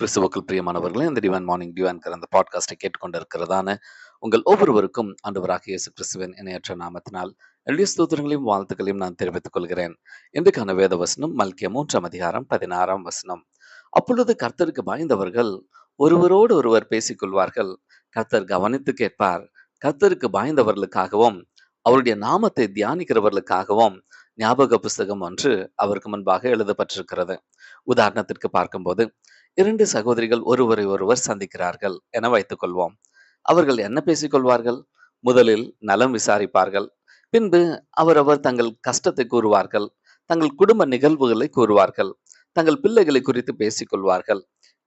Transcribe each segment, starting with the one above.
கிறிஸ்துவக்கள் பிரியமானவர்களே இந்த Devon morning Devon அந்த பாட்காஸ்டை கேட்டுக்கொண்டிருக்கிறதான உங்கள் ஒவ்வொருவருக்கும் ஆண்டவராக இயேசு கிறிஸ்துவின் இணையற்ற நாமத்தினால் எளிய ஸ்தோத்திரங்களையும் வாழ்த்துக்களையும் நான் தெரிவித்துக் கொள்கிறேன். இன்றைக்கான வேத வசனம் மல்கிய மூன்றாம் அதிகாரம் பதினாறாம் வசனம். அப்பொழுது கர்த்தருக்கு பயந்தவர்கள் ஒருவரோடு ஒருவர் பேசிக்கொள்வார்கள். கர்த்தர் கவனித்து கேட்பார். கர்த்தருக்கு பயந்தவர்களுக்காகவும் அவருடைய நாமத்தை தியானிக்கிறவர்களுக்காகவும் ஞாபக புஸ்தகம் ஒன்று அவருக்கு முன்பாக எழுதப்பட்டிருக்கிறது. உதாரணத்திற்கு பார்க்கும்போது இரண்டு சகோதரிகள் ஒருவரை ஒருவர் சந்திக்கிறார்கள் என வைத்துக் கொள்வோம் அவர்கள் என்ன பேசிக்கொள்வார்கள்? முதலில் நலம் விசாரிப்பார்கள். பின்பு அவரவர் தங்கள் கஷ்டத்தை கூறுவார்கள். தங்கள் குடும்ப நிகழ்வுகளை கூறுவார்கள். தங்கள் பிள்ளைகளை குறித்து பேசிக்கொள்வார்கள்.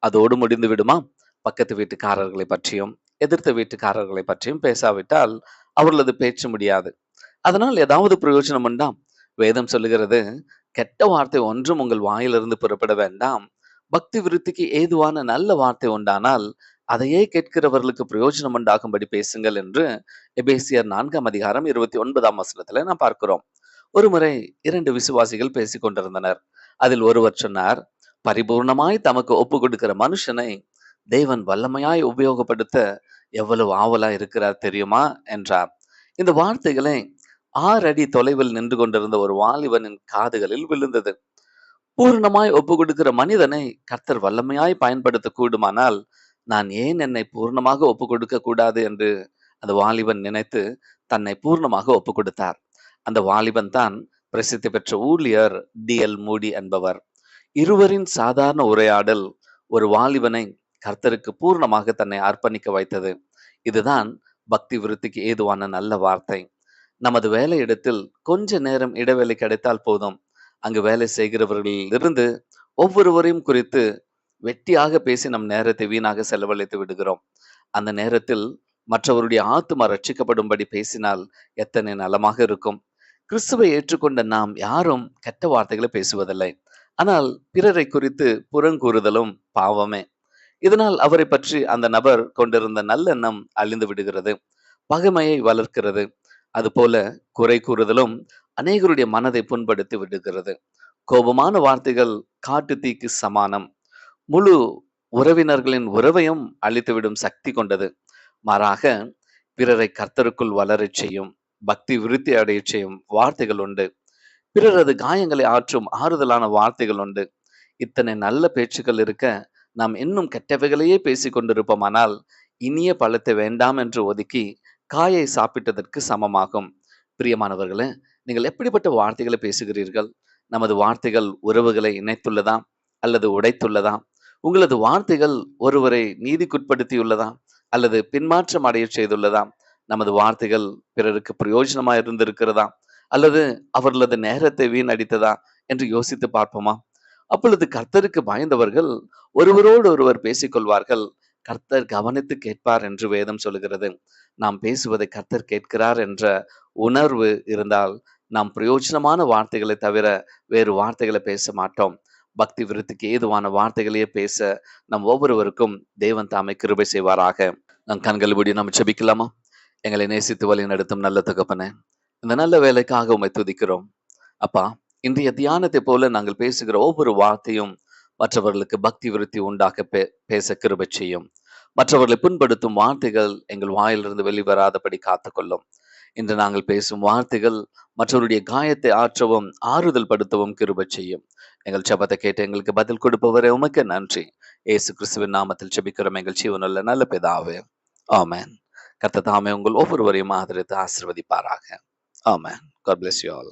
அதோடு முடிந்து விடுமா? பக்கத்து வீட்டுக்காரர்களை பற்றியும் எதிர்த்த வீட்டுக்காரர்களை பற்றியும் பேசாவிட்டால் அவர்களது பேச்சு முடியாது. அதனால் ஏதாவது பிரயோஜனம் உண்டா? வேதம் சொல்லுகிறது கெட்ட வார்த்தை ஒன்றும் உங்கள் வாயிலிருந்து புறப்பட வேண்டாம். பக்தி விருத்திக்கு ஏதுவான நல்ல வார்த்தை உண்டானால் அதையே கேட்கிறவர்களுக்கு பிரயோஜனம் உண்டாகும்படி பேசுங்கள் என்று எபேசியர் நான்காம் அதிகாரம் இருபத்தி ஒன்பதாம் வசனத்துல நாம் பார்க்கிறோம். ஒருமுறை இரண்டு விசுவாசிகள் பேசிக் கொண்டிருந்தனர். அதில் ஒருவர் சொன்னார் பரிபூர்ணமாய் தமக்கு ஒப்பு கொடுக்கிற மனுஷனை தேவன் வல்லமையாய் உபயோகப்படுத்த எவ்வளவு ஆவலா இருக்கிறார் தெரியுமா? என்றார். இந்த வார்த்தைகளை ஆறு அடி தொலைவில் நின்று கொண்டிருந்த ஒரு வாலிபனின் காதுகளில் விழுந்தது. பூர்ணமாய் ஒப்பு கொடுக்கிற மனிதனை கர்த்தர் வல்லமையாய் பயன்படுத்த கூடுமானால் நான் ஏன் என்னை பூர்ணமாக ஒப்பு கொடுக்க கூடாது என்று அந்த வாலிபன் நினைத்து தன்னை பூர்ணமாக ஒப்பு கொடுத்தார் அந்த வாலிபன் தான் பிரசித்தி பெற்ற ஊழியர் டி எல் மூடி என்பவர். இருவரின் சாதாரண உரையாடல் ஒரு வாலிபனை கர்த்தருக்கு பூர்ணமாக தன்னை அர்ப்பணிக்க வைத்தது. இதுதான் பக்தி விருத்திக்கு ஏதுவான நல்ல வார்த்தை. நமது வேலையிடத்தில் கொஞ்ச நேரம் இடைவேளை கிடைத்தால் போதும். அங்கு வேலை செய்கிறவர்களிலிருந்து ஒவ்வொருவரையும் குறித்து வெட்டியாக பேசி நம் நேரத்தை வீணாக செலவழித்து விடுகிறோம். அந்த நேரத்தில் மற்றவருடைய ஆத்துமா ரட்சிக்கப்படும்படி பேசினால் எத்தனை நலமாக இருக்கும். கிறிஸ்துவை ஏற்றுக்கொண்ட நாம் யாரும் கெட்ட வார்த்தைகளை பேசுவதில்லை. ஆனால் பிறரை குறித்து புறங்கூறுதலும் பாவமே. இதனால் அவரை பற்றி அந்த நபர் கொண்டிருந்த நல்லெண்ணம் அழிந்து விடுகிறது. பகைமையை வளர்க்கிறது. அதுபோல குறை கூறுதலும் அநேகருடைய மனதை புண்படுத்தி விடுகிறது. கோபமான வார்த்தைகள் காட்டு தீக்கு சமானம். முழு உறவினர்களின் உறவையும் அழித்துவிடும் சக்தி கொண்டது. மாறாக பிறரை கர்த்தருக்குள் வளரச் செய்யும் பக்தி விருத்தி அடைய செய்யும் வார்த்தைகள் உண்டு. பிறரது காயங்களை ஆற்றும் ஆறுதலான வார்த்தைகள் உண்டு. இத்தனை நல்ல பேச்சுக்கள் இருக்க நாம் இன்னும் கெட்டவைகளையே பேசி கொண்டிருப்போமானால் இனிய பழத்தை வேண்டாம் என்று ஒதுக்கி காயை சாப்பிட்டதற்கு சமமாகும். பிரியமானவர்களே நீங்கள் எப்படிப்பட்ட வார்த்தைகளை பேசுகிறீர்கள்? நமது வார்த்தைகள் உறவுகளை இணைத்துள்ளதா? அல்லது உடைத்துள்ளதா? உங்களது வார்த்தைகள் ஒருவரை நீதிக்குட்படுத்தியுள்ளதா? அல்லது பின்மாற்றம் அடைய செய்துள்ளதா? நமது வார்த்தைகள் பிறருக்கு பிரயோஜனமா இருந்திருக்கிறதா? அல்லது அவர்களது நேரத்தை வீணடித்ததா? என்று யோசித்து பார்ப்போமா? அப்பொழுது கர்த்தருக்கு பயந்தவர்கள் ஒருவரோடு ஒருவர் பேசிக்கொள்வார்கள் கர்த்தர் கவனித்து கேட்பார் என்று வேதம் சொல்லுகிறது நாம் பேசுவதை கர்த்தர் கேட்கிறார் என்ற உணர்வு இருந்தால் நாம் பிரயோஜனமான வார்த்தைகளை தவிர வேறு வார்த்தைகளை பேச மாட்டோம். பக்தி விருத்திக்கு ஏதுவான வார்த்தைகளையே பேச நம் ஒவ்வொருவருக்கும் தேவன் தாமை கிருபை செய்வாராக. நம் கண்கள் விடி நாம் செபிக்கலாமா எங்களை நேசித்து வழி நடத்தும் நல்ல தகப்பனே இந்த நல்ல வேலைக்காக உண்மை துதிக்கிறோம். அப்பா இன்றைய தியானத்தை போல நாங்கள் பேசுகிற ஒவ்வொரு வார்த்தையும் மற்றவர்களுக்கு பக்தி விருத்தி உண்டாக்க பே பேச கிருபை செய்யும். மற்றவர்களை புண்படுத்தும் வார்த்தைகள் எங்கள் வாயிலிருந்து வெளிவராதபடி காத்துக்கொள்ளும். இன்று நாங்கள் பேசும் வார்த்தைகள் மற்றவருடைய காயத்தை ஆற்றவும் ஆறுதல் படுத்தவும் கிருப செய்யும். எங்கள் சபத்தை கேட்டு எங்களுக்கு பதில் கொடுப்பவரே உமக்கு நன்றி. ஏசு கிறிஸ்துவின் நாமத்தில் செபிக்கிறோம் எங்கள் ஜீவனுள்ள நல்ல பிதாவே. ஆமேன். கர்த்த தாமே உங்கள் ஒவ்வொருவரையும் ஆதரித்து ஆசிர்வதிப்பாராக. ஆமேன். God bless you all.